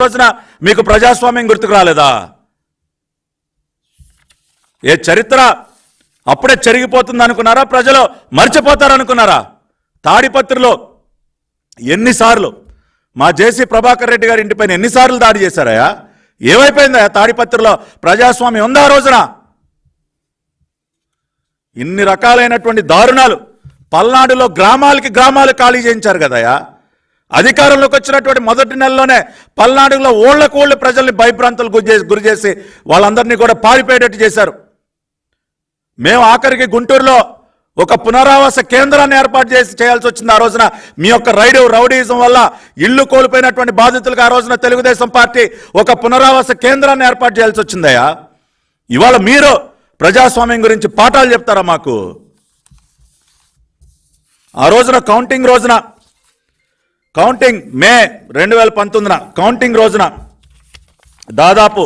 రోజున మీకు ప్రజాస్వామ్యం గుర్తుకు రాలేదా? ఏ చరిత్ర అప్పుడే చెరిగిపోతుంది అనుకున్నారా? ప్రజలు మర్చిపోతారు అనుకున్నారా? తాడిపత్రిలో ఎన్నిసార్లు మా జేసీ ప్రభాకర్ రెడ్డి గారి ఇంటిపైన ఎన్నిసార్లు దాడి చేశారయ్యా? ఏమైపోయిందా తాడిపత్రిలో ప్రజాస్వామ్యం ఉందా ఆ రోజున? ఇన్ని రకాలైనటువంటి దారుణాలు పల్నాడులో గ్రామాలకి గ్రామాలు ఖాళీ చేయించారు కదయా అధికారంలోకి వచ్చినటువంటి మొదటి నెలలోనే పల్నాడులో ఓళ్ళకు ఓళ్ళు ప్రజల్ని భయభ్రాంతులు గురి చేసి గురి చేసి వాళ్ళందరినీ కూడా పారిపోయేటట్టు చేశారు. మేము ఆఖరికి గుంటూరులో ఒక పునరావాస కేంద్రాన్ని ఏర్పాటు చేసి చేయాల్సి వచ్చింది. ఆ రోజున మీ యొక్క రైడు రౌడీజం వల్ల ఇల్లు కోల్పోయినటువంటి బాధితులకు ఆ రోజున తెలుగుదేశం పార్టీ ఒక పునరావాస కేంద్రాన్ని ఏర్పాటు చేయాల్సి వచ్చిందయ్యా. ఇవాళ మీరు ప్రజాస్వామ్యం గురించి పాఠాలు చెప్తారా మాకు? ఆ రోజున కౌంటింగ్ రోజున కౌంటింగ్ మే రెండు వేల పంతొమ్మిదిన కౌంటింగ్ రోజున దాదాపు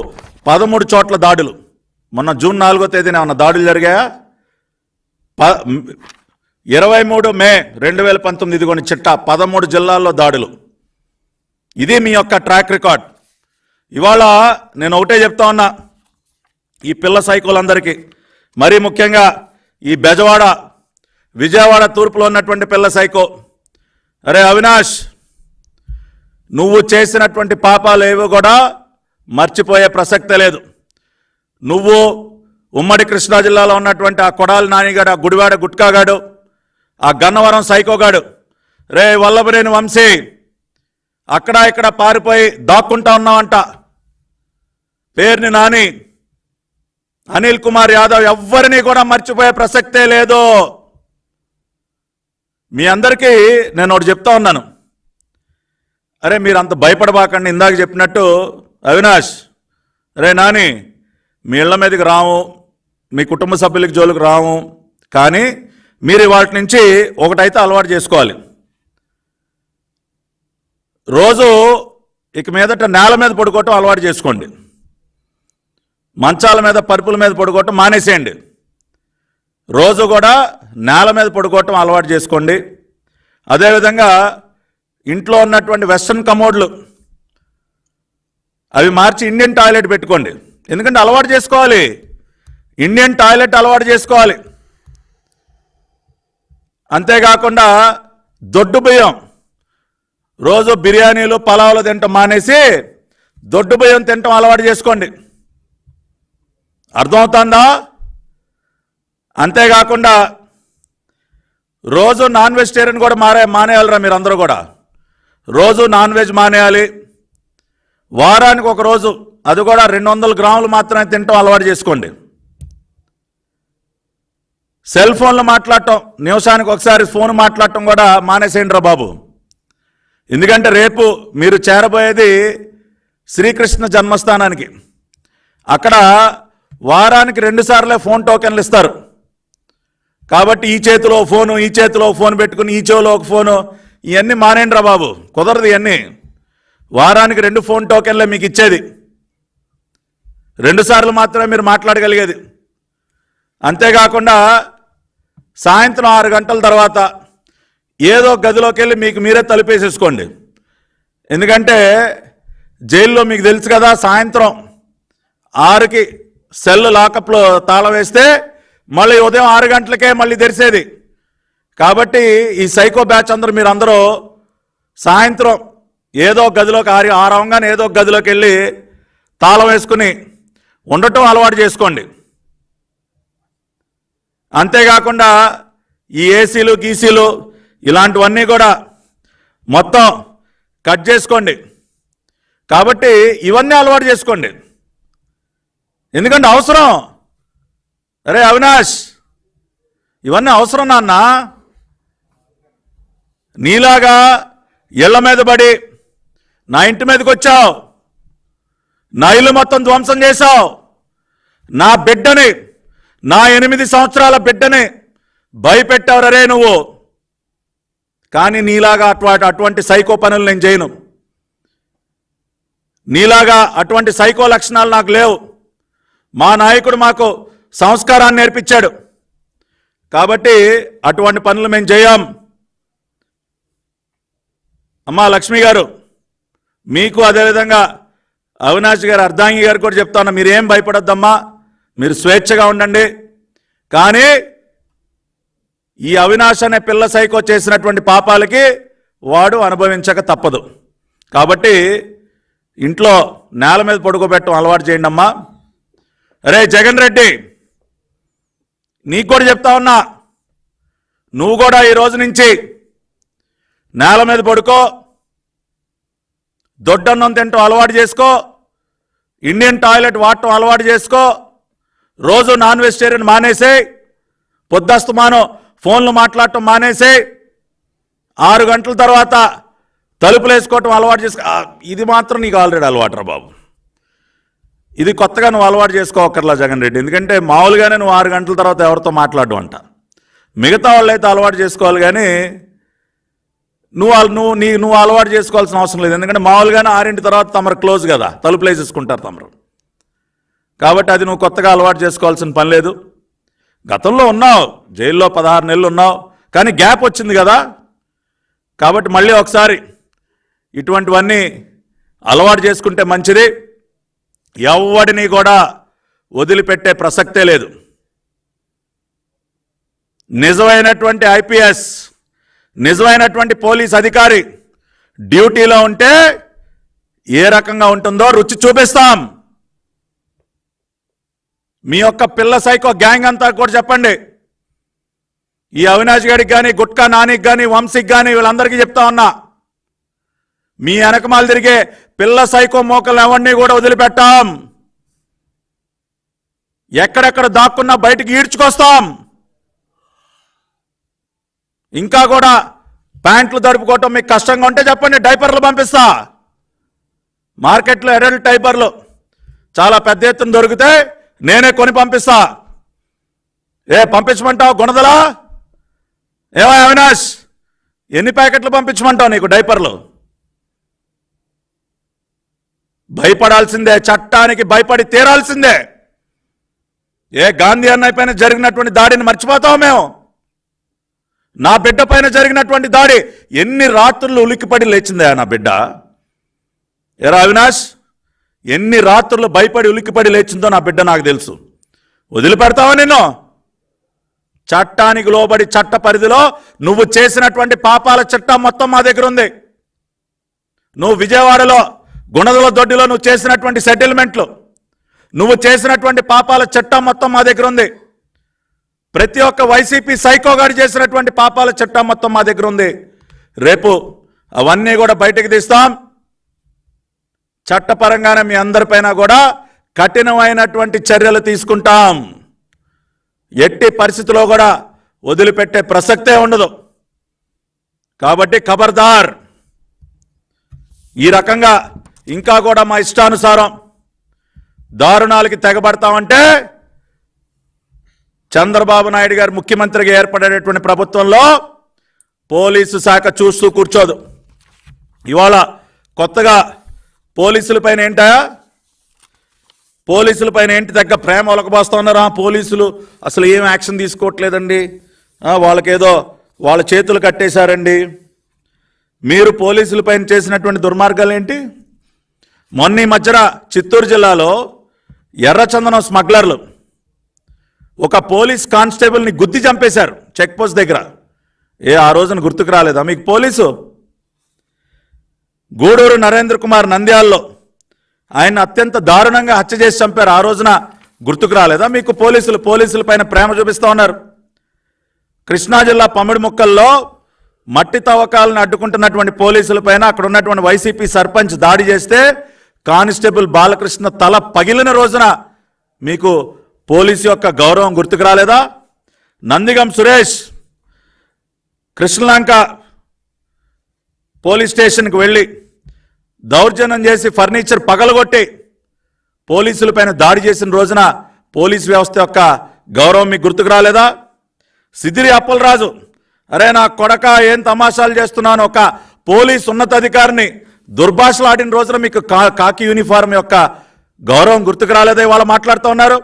పదమూడు చోట్ల దాడులు. మొన్న జూన్ నాలుగో తేదీన ఏమన్నా దాడులు జరిగాయా? ప ఇరవై మూడు మే రెండు వేల పంతొమ్మిది ఇదిగోని చిట్టా పదమూడు జిల్లాల్లో దాడులు. ఇది మీ యొక్క ట్రాక్ రికార్డ్. ఇవాళ నేను ఒకటే చెప్తా ఉన్నా ఈ పిల్ల సైకోలందరికీ. మరీ ముఖ్యంగా ఈ బెజవాడ విజయవాడ తూర్పులో ఉన్నటువంటి పిల్ల సైకో. అరే అవినాష్! నువ్వు చేసినటువంటి పాపాలు ఏవో కూడా మర్చిపోయే ప్రసక్తే లేదు. నువ్వు ఉమ్మడి కృష్ణా జిల్లాలో ఉన్నటువంటి ఆ కొడాలి నానిగాడు ఆ గుడివాడ గుట్కాగాడు ఆ గన్నవరం సైకోగాడు రే వల్లభరేని వంశీ అక్కడ ఇక్కడ పారిపోయి దాక్కుంటా ఉన్నావంట. పేరుని నాని అనిల్ కుమార్ యాదవ్ ఎవ్వరిని కూడా మర్చిపోయే ప్రసక్తే లేదు. మీ అందరికీ నేను ఒకటి చెప్తా ఉన్నాను. అరే మీరు అంత భయపడబాకండి ఇందాక చెప్పినట్టు. అవినాష్ అరే నాని మీ ఇళ్ళ మీదకి రాము మీ కుటుంబ సభ్యులకి జోలికి రాము కానీ మీరు వాటి నుంచి ఒకటైతే అలవాటు చేసుకోవాలి. రోజు ఇక మీదట నేల మీద పడుకోవటం అలవాటు చేసుకోండి. మంచాల మీద పరుపుల మీద పడుకోవటం మానేసేయండి. రోజు కూడా నేల మీద పడుకోవటం అలవాటు చేసుకోండి. అదేవిధంగా ఇంట్లో ఉన్నటువంటి వెస్ట్రన్ కమోడ్లు. అవి మార్చి ఇండియన్ టాయిలెట్ పెట్టుకోండి. ఎందుకంటే అలవాటు చేసుకోవాలి. ఇండియన్ టాయిలెట్ అలవాటు చేసుకోవాలి. అంతేకాకుండా దొడ్డు బియ్యం. రోజు బిర్యానీలు పలావులు తినటం మానేసి దొడ్డు బియ్యం తినటం అలవాటు చేసుకోండి. అర్థమవుతుందా? అంతేకాకుండా రోజు నాన్ వెజిటేరియన్ కూడా మారే మానేయాలరా మీరు అందరూ కూడా. రోజు నాన్ వెజ్ మానేయాలి. వారానికి ఒక రోజు అది కూడా రెండు వందల గ్రాములు మాత్రమే తినటం అలవాటు చేసుకోండి. సెల్ ఫోన్లు మాట్లాడటం నిమిషానికి ఒకసారి ఫోన్ మాట్లాడటం కూడా మానేసేయండి రా బాబు. ఎందుకంటే రేపు మీరు చేరబోయేది శ్రీకృష్ణ జన్మస్థానానికి. అక్కడ వారానికి రెండుసార్లే ఫోన్ టోకెన్లు ఇస్తారు. కాబట్టి ఈ చేతిలో ఫోను ఈ చేతిలో ఫోన్ పెట్టుకుని ఈ చెవిలో ఒక ఫోను ఇవన్నీ మానేండ్రా బాబు. కుదరదు ఇవన్నీ వారానికి రెండు ఫోన్ టోకెన్లే మీకు ఇచ్చేది. రెండు సార్లు మాత్రమే మీరు మాట్లాడగలిగేది. అంతేకాకుండా సాయంత్రం ఆరు గంటల తర్వాత ఏదో గదిలోకి వెళ్ళి మీకు మీరే తలుపేసేసుకోండి. ఎందుకంటే జైల్లో మీకు తెలుసు కదా సాయంత్రం ఆరుకి సెల్ లాకప్లో తాళం వేస్తే మళ్ళీ ఉదయం ఆరు గంటలకే మళ్ళీ తెరిసేది. కాబట్టి ఈ సైకో బ్యాచ్ అందరూ మీరు అందరూ సాయంత్రం ఏదో గదిలోకి ఆరి ఆరవంగానే ఏదో గదిలోకి వెళ్ళి తాళం వేసుకుని ఉండటం అలవాటు చేసుకోండి. అంతేకాకుండా ఈ ఏసీలు గీసీలు ఇలాంటివన్నీ కూడా మొత్తం కట్ చేసుకోండి. కాబట్టి ఇవన్నీ అలవాటు చేసుకోండి. ఎందుకంటే అవసరం. అరే అవినాష్ ఇవన్నీ అవసరం నాన్నా. నీలాగా ఇళ్ళ మీద పడి నా ఇంటి మీదకి వచ్చావు. నా ఇల్లు మొత్తం ధ్వంసం చేశావు. నా బిడ్డని నా ఎనిమిది సంవత్సరాల బిడ్డని భయపెట్టావురరే నువ్వు. కానీ నీలాగా అటువంటి అటువంటి సైకో పనులు నేను చేయను. నీలాగా అటువంటి సైకో లక్షణాలు నాకు లేవు. మా నాయకుడు మాకు సంస్కారాన్ని నేర్పించాడు. కాబట్టి అటువంటి పనులు మేము చేయం. అమ్మా లక్ష్మి గారు మీకు అదేవిధంగా అవినాష్ గారు అర్ధాంగి గారు కూడా చెప్తా ఉన్నా మీరేం భయపడొద్దమ్మా మీరు స్వేచ్ఛగా ఉండండి. కానీ ఈ అవినాష్ అనే పిల్ల సైకో చేసినటువంటి పాపాలకి వాడు అనుభవించక తప్పదు. కాబట్టి ఇంట్లో నేల మీద పడుకోబెట్టడం అలవాటు చేయండి అమ్మా. అరే జగన్ రెడ్డి నీకు కూడా చెప్తా ఉన్నా నువ్వు కూడా ఈ రోజు నుంచి నేల మీద పడుకో. దొడ్డన్నం తింటాం అలవాటు చేసుకో. ఇండియన్ టాయిలెట్ వాడటం అలవాటు చేసుకో. రోజు నాన్ వెజిటేరియన్ మానేసే పొద్దస్తమానం ఫోన్లు మాట్లాడటం మానేసే ఆరు గంటల తర్వాత తలుపులు వేసుకోవటం అలవాటు చేసుకో. ఇది మాత్రం నీకు ఆల్రెడీ అలవాటురా బాబు. ఇది కొత్తగా నువ్వు అలవాటు చేసుకోకర్లా జగన్ రెడ్డి. ఎందుకంటే మామూలుగానే నువ్వు ఆరు గంటల తర్వాత ఎవరితో మాట్లాడడం అంట. మిగతా వాళ్ళు అయితే అలవాటు చేసుకోవాలి కానీ నువ్వు వాళ్ళు నువ్వు నీ నువ్వు అలవాటు చేసుకోవాల్సిన అవసరం లేదు. ఎందుకంటే మామూలుగానే ఆరింటి తర్వాత తమరు క్లోజ్ కదా. తలుపులు వేసేసుకుంటారు తమరు. కాబట్టి అది నువ్వు కొత్తగా అలవాటు చేసుకోవాల్సిన పని లేదు. గతంలో ఉన్నావు. జైల్లో పదహారు నెలలు ఉన్నావు. కానీ గ్యాప్ వచ్చింది కదా. కాబట్టి మళ్ళీ ఒకసారి ఇటువంటివన్నీ అలవాటు చేసుకుంటే మంచిది. ఎవడిని కూడా వదిలిపెట్టే ప్రసక్తే లేదు. నిజమైనటువంటి ఐపీఎస్ నిజమైనటువంటి పోలీస్ అధికారి డ్యూటీలో ఉంటే ఏ రకంగా ఉంటుందో రుచి చూపిస్తాం. మీ యొక్క పిల్ల సైకో గ్యాంగ్ అంతా కూడా చెప్పండి. ఈ అవినాష్ గారికి కానీ గుట్కా నానికి కానీ వంశీకి కానీ వీళ్ళందరికీ చెప్తా ఉన్నా. మీ వెనకమాలు తిరిగే పిల్ల సైకో మోకలు ఎవరిని కూడా వదిలిపెట్టాం. ఎక్కడెక్కడ దాక్కున్నా బయటికి ఈడ్చుకొస్తాం. ఇంకా కూడా ప్యాంట్లు దడుపుకోవటం మీకు కష్టంగా ఉంటే చెప్పండి డైపర్లు పంపిస్తా. మార్కెట్లో ఎర్రల్ డైపర్లు. చాలా పెద్ద ఎత్తున దొరికితే నేనే కొని పంపిస్తా. ఏ పంపించమంటావు గుణదలా? ఏమో అవినాష్ ఎన్ని ప్యాకెట్లు పంపించమంటావు నీకు డైపర్లు? భయపడాల్సిందే చట్టానికి భయపడి తీరాల్సిందే. ఏ గాంధీ అన్నయ్య పైన జరిగినటువంటి దాడిని మర్చిపోతాం మేము. నా బిడ్డ పైన జరిగినటువంటి దాడి ఎన్ని రాత్రులు ఉలిక్కిపడి లేచిందా నా బిడ్డ? ఎరా అవినాష్ ఎన్ని రాత్రులు భయపడి ఉలిక్కిపడి లేచిందో నా బిడ్డ నాకు తెలుసు. వదిలిపెడతావా నిన్ను? చట్టానికి లోబడి చట్ట పరిధిలో నువ్వు చేసినటువంటి పాపాల చట్టం మొత్తం మా దగ్గర ఉంది. నువ్వు విజయవాడలో గుణదల దొడ్డిలో నువ్వు చేసినటువంటి సెటిల్మెంట్లు నువ్వు చేసినటువంటి పాపాల చట్టం మొత్తం మా దగ్గర ఉంది. ప్రతి ఒక్క వైసీపీ సైకోగాడు చేసినటువంటి పాపాల చట్టం మొత్తం మా దగ్గర ఉంది. రేపు అవన్నీ కూడా బయటకు తీస్తాం. చట్టపరంగానే మీ అందరిపైన కూడా కఠినమైనటువంటి చర్యలు తీసుకుంటాం. ఎట్టి పరిస్థితిలో కూడా వదిలిపెట్టే ప్రసక్తే ఉండదు. కాబట్టి ఖబర్దార్. ఈ రకంగా ఇంకా కూడా మా ఇష్టానుసారం దారుణాలకి తెగబడతామంటే చంద్రబాబు నాయుడు గారు ముఖ్యమంత్రిగా ఏర్పడేటటువంటి ప్రభుత్వంలో పోలీసు శాఖ చూస్తూ కూర్చోదు. ఇవాళ కొత్తగా పోలీసులపైన ఏంటా? పోలీసులపైన ఏంటి తగ్గ ప్రేమ ఒలకబోస్తా ఉన్నారా? పోలీసులు అసలు ఏం యాక్షన్ తీసుకోవట్లేదండి? వాళ్ళకేదో వాళ్ళ చేతులు కట్టేశారండి. మీరు పోలీసులపైన చేసినటువంటి దుర్మార్గాలు ఏంటి? మొన్న ఈ మధ్యన చిత్తూరు జిల్లాలో ఎర్రచందనం స్మగ్లర్లు ఒక పోలీస్ కానిస్టేబుల్ని గుద్ది చంపేశారు చెక్ పోస్ట్ దగ్గర. ఏ ఆ రోజున గుర్తుకు రాలేదా? మీకు పోలీసు? గూడూరు నరేంద్ర కుమార్ నంద్యాల్లో ఆయన అత్యంత దారుణంగా హత్య చేసి చంపారు. ఆ రోజున గుర్తుకు రాలేదా? మీకు పోలీసులు పోలీసుల పైన ప్రేమ చూపిస్తూ ఉన్నారు. కృష్ణా జిల్లా పమిడి ముక్కల్లో మట్టి తవ్వకాలను అడ్డుకుంటున్నటువంటి పోలీసుల పైన అక్కడ ఉన్నటువంటి వైసీపీ సర్పంచ్ దాడి చేస్తే కానిస్టేబుల్ బాలకృష్ణ తల పగిలిన రోజున మీకు పోలీసు యొక్క గౌరవం గుర్తుకు రాలేదా? నందిగం సురేష్ కృష్ణలంక పోలీస్ స్టేషన్కి వెళ్ళి దౌర్జన్యం చేసి ఫర్నిచర్ పగలగొట్టి పోలీసులపైన దాడి చేసిన రోజున పోలీస్ వ్యవస్థ యొక్క గౌరవం మీకు గుర్తుకు రాలేదా? సిదిరి అప్పలరాజు అరే నా కొడక ఏం తమాషాలు చేస్తున్నాను? ఒక పోలీస్ ఉన్నతాధికారిని దుర్భాషలాడిన రోజున మీకు కా కాకి యూనిఫారం యొక్క గౌరవం గుర్తుకు రాలేదా? ఇవాళ మాట్లాడుతూ ఉన్నారు.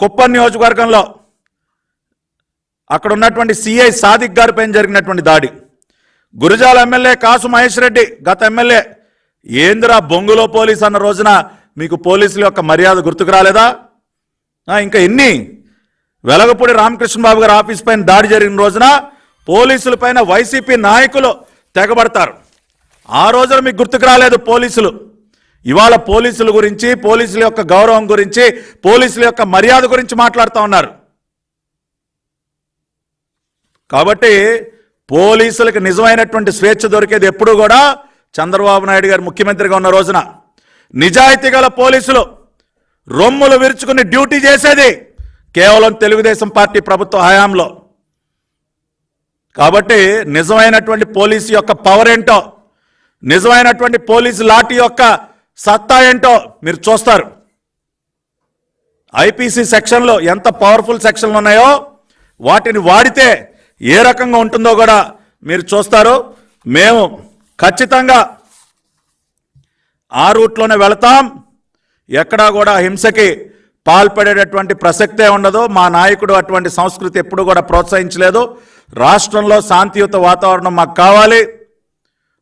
కుప్పం నియోజకవర్గంలో అక్కడ ఉన్నటువంటి సిఐ సాదిక్ గారిపైన జరిగినటువంటి దాడి. గురజాల ఎమ్మెల్యే కాసు మహేష్ రెడ్డి గత ఎమ్మెల్యే ఏందిరా బొంగులో పోలీస్ అన్న రోజున మీకు పోలీసుల యొక్క మర్యాద గుర్తుకు రాలేదా? ఇంకా ఎన్ని? వెలగపూడి రామకృష్ణ బాబు గారి ఆఫీస్ పైన దాడి జరిగిన రోజున పోలీసుల పైన వైసీపీ నాయకులు తెగబడతారు. ఆ రోజున మీకు గుర్తుకు రాలేదు పోలీసులు. ఇవాళ పోలీసుల గురించి పోలీసుల యొక్క గౌరవం గురించి పోలీసుల యొక్క మర్యాద గురించి మాట్లాడుతూ ఉన్నారు. కాబట్టి పోలీసులకు నిజమైనటువంటి స్వేచ్ఛ దొరికేది ఎప్పుడూ కూడా చంద్రబాబు నాయుడు గారు ముఖ్యమంత్రిగా ఉన్న రోజున. నిజాయితీ గల పోలీసులు రొమ్ములు విరుచుకుని డ్యూటీ చేసేది కేవలం తెలుగుదేశం పార్టీ ప్రభుత్వ హయాంలో. కాబట్టి నిజమైనటువంటి పోలీసు యొక్క పవర్ ఏంటో నిజమైనటువంటి పోలీసు లాఠీ యొక్క సత్తా ఏంటో మీరు చూస్తారు. ఐపీసీ సెక్షన్లో ఎంత పవర్ఫుల్ సెక్షన్లు ఉన్నాయో వాటిని వాడితే ఏ రకంగా ఉంటుందో కూడా మీరు చూస్తారు. మేము ఖచ్చితంగా ఆ రూట్లోనే వెళతాం. ఎక్కడా కూడా హింసకి పాల్పడేటటువంటి ప్రసక్తే ఉండదు. మా నాయకుడు అటువంటి సంస్కృతి ఎప్పుడు కూడా ప్రోత్సహించలేదు. రాష్ట్రంలో శాంతియుత వాతావరణం మాకు కావాలి.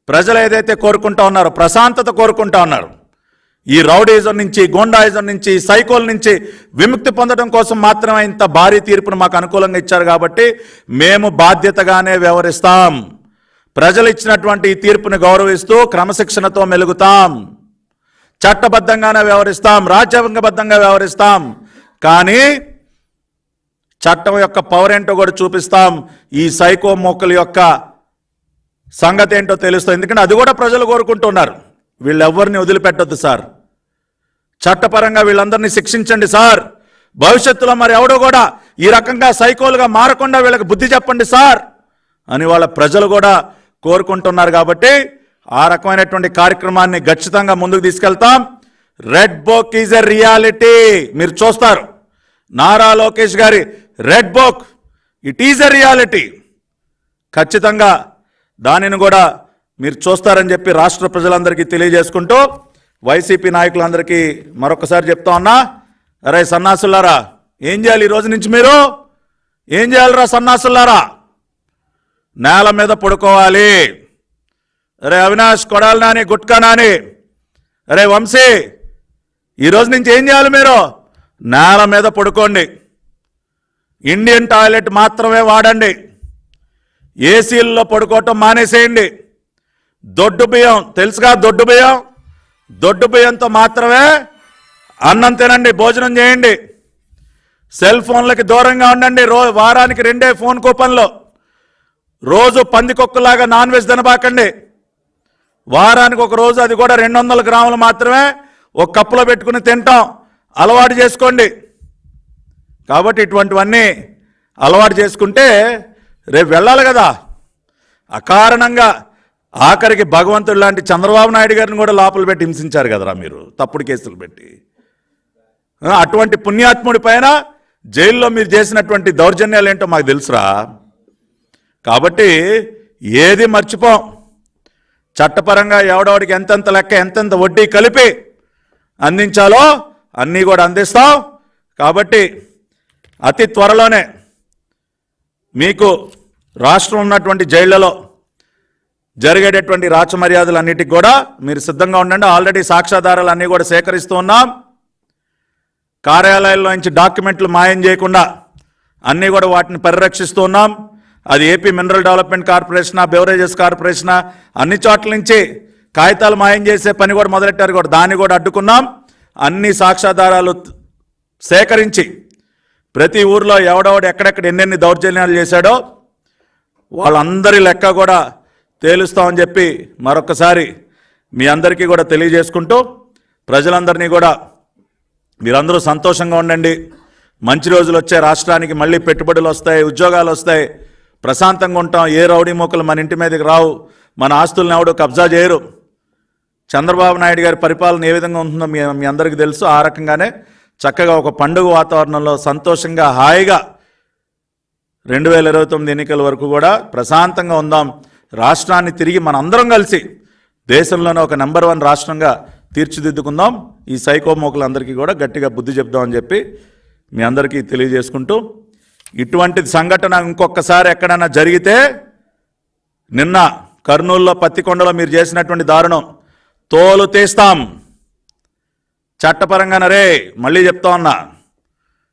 ప్రజలు ఏదైతే కోరుకుంటా ఉన్నారో ప్రశాంతత కోరుకుంటా ఉన్నారు. ఈ రౌడీజం నుంచి గోండాయిజం నుంచి సైకోల్ నుంచి విముక్తి పొందడం కోసం మాత్రమే ఇంత భారీ తీర్పును మాకు అనుకూలంగా ఇచ్చారు కాబట్టి మేము బాధ్యతగానే వ్యవహరిస్తాం. ప్రజలు ఇచ్చినటువంటి ఈ తీర్పును గౌరవిస్తూ క్రమశిక్షణతో మెలుగుతాం. చట్టబద్ధంగానే వ్యవహరిస్తాం రాజ్యాంగబద్ధంగా వ్యవహరిస్తాం. కానీ చట్టం యొక్క పవర్ ఏంటో కూడా చూపిస్తాం. ఈ సైకో మొక్కల యొక్క సంగతి ఏంటో తెలుస్తుంది ఎందుకంటే అది కూడా ప్రజలు కోరుకుంటున్నారు. వీళ్ళెవ్వరిని వదిలిపెట్టొద్దు సార్. చట్టపరంగా వీళ్ళందరినీ శిక్షించండి సార్. భవిష్యత్తులో మరి ఎవడో కూడా ఈ రకంగా సైకోలుగా మారకుండా వీళ్ళకి బుద్ధి చెప్పండి సార్ అని వాళ్ళ ప్రజలు కూడా కోరుకుంటున్నారు కాబట్టి ఆ రకమైనటువంటి కార్యక్రమాన్ని ఖచ్చితంగా ముందుకు తీసుకెళ్తాం. Red book is a reality. మీరు చూస్తారు. నారా లోకేష్ గారి red book it is a reality. ఖచ్చితంగా దానిని కూడా మీరు చూస్తారని చెప్పి రాష్ట్ర ప్రజలందరికీ తెలియజేసుకుంటూ వైసీపీ నాయకులందరికీ మరొకసారి చెప్తా ఉన్నా అరే సన్నాసులారా ఏం చేయాలి ఈ రోజు నుంచి మీరు? ఏం చేయాలిరా సన్నాసులారా? నేల మీద పడుకోవాలి. అరే అవినాష్ కొడాలి నాని గుట్కా నాని అరే వంశీ ఈరోజు నుంచి ఏం చేయాలి మీరు? నేల మీద పడుకోండి. ఇండియన్ టాయిలెట్ మాత్రమే వాడండి. ఏసీల్లో పడుకోవటం మానేసేయండి. దొడ్డు బియ్యం తెలుసుగా దొడ్డు బియ్యం? దొడ్డు బియ్యంతో మాత్రమే అన్నం తినండి భోజనం చేయండి. సెల్ ఫోన్లకి దూరంగా ఉండండి రో వారానికి రెండే ఫోన్ కూపన్లు. రోజు పందికొక్కులాగా నాన్ వెజ్ తినబాకండి. వారానికి ఒక రోజు అది కూడా రెండు వందల గ్రాములు మాత్రమే ఒక కప్పులో పెట్టుకుని తింటాం. అలవాటు చేసుకోండి. కాబట్టి ఇటువంటివన్నీ అలవాటు చేసుకుంటే రేపు వెళ్ళాలి కదా. అకారణంగా ఆఖరికి భగవంతుడు లాంటి చంద్రబాబు నాయుడు గారిని కూడా లోపల పెట్టి హింసించారు కదరా మీరు? తప్పుడు కేసులు పెట్టి. అటువంటి పుణ్యాత్ముడి పైన జైల్లో మీరు చేసినటువంటి దౌర్జన్యాలు ఏంటో మాకు తెలుసురా. కాబట్టి ఏది మర్చిపోం. చట్టపరంగా ఎవడెవడికి ఎంతెంత లెక్క ఎంతెంత వడ్డీ కలిపి అందించాలో అన్నీ కూడా అందిస్తాం. కాబట్టి అతి త్వరలోనే మీకు రాష్ట్రం ఉన్నటువంటి జైళ్ళలో జరిగేటటువంటి రాచమర్యాదలన్నిటికి కూడా మీరు సిద్ధంగా ఉండండి. ఆల్రెడీ సాక్ష్యాధారాలు అన్నీ కూడా సేకరిస్తూ ఉన్నాం. కార్యాలయాల్లో నుంచి డాక్యుమెంట్లు మాయం చేయకుండా అన్నీ కూడా వాటిని పరిరక్షిస్తూ ఉన్నాం. అది ఏపీ మినరల్ డెవలప్మెంట్ కార్పొరేషనా బెవరేజెస్ కార్పొరేషనా అన్ని చోట్ల నుంచి కాగితాలు మాయం చేసే పని కూడా మొదలెట్టారు కూడా. దాన్ని కూడా అడ్డుకున్నాం. అన్ని సాక్ష్యాధారాలు సేకరించి ప్రతి ఊర్లో ఎవడెవడు ఎక్కడెక్కడ ఎన్నెన్ని దౌర్జన్యాలు చేశాడో వాళ్ళందరి లెక్క కూడా తేలుస్తామని చెప్పి మరొకసారి మీ అందరికీ కూడా తెలియజేసుకుంటూ ప్రజలందరినీ కూడా మీరందరూ సంతోషంగా ఉండండి. మంచి రోజులు వచ్చే రాష్ట్రానికి మళ్ళీ పెట్టుబడులు వస్తాయి ఉద్యోగాలు వస్తాయి. ప్రశాంతంగా ఉంటాం. ఏ రౌడీ మొక్కలు మన ఇంటి మీదకి రావు. మన ఆస్తులను ఎవడు కబ్జా చేయరు. చంద్రబాబు నాయుడు గారి పరిపాలన ఏ విధంగా ఉంటుందో మీ మీ అందరికీ తెలుసు. ఆ రకంగానే చక్కగా ఒక పండుగ వాతావరణంలో సంతోషంగా హాయిగా రెండు వేల ఇరవై తొమ్మిది ఎన్నికల వరకు కూడా ప్రశాంతంగా ఉందాం. రాష్ట్రాన్ని తిరిగి మనందరం కలిసి దేశంలోనే ఒక నెంబర్ వన్ రాష్ట్రంగా తీర్చిదిద్దుకుందాం. ఈ సైకోమోకులందరికీ కూడా గట్టిగా బుద్ధి చెప్దామని చెప్పి మీ అందరికీ తెలియజేసుకుంటూ ఇటువంటి సంఘటన ఇంకొకసారి ఎక్కడైనా జరిగితే నిన్న కర్నూలులో పత్తికొండలో మీరు చేసినటువంటి దారుణం. తోలు తీస్తాం. చట్టపరంగానరే మళ్ళీ చెప్తా ఉన్నా.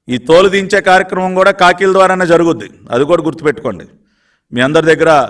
ఈ తోలు దించే కార్యక్రమం కూడా కాకీల ద్వారానే జరుగుద్ది. అది కూడా గుర్తుపెట్టుకోండి. మీ అందరి దగ్గర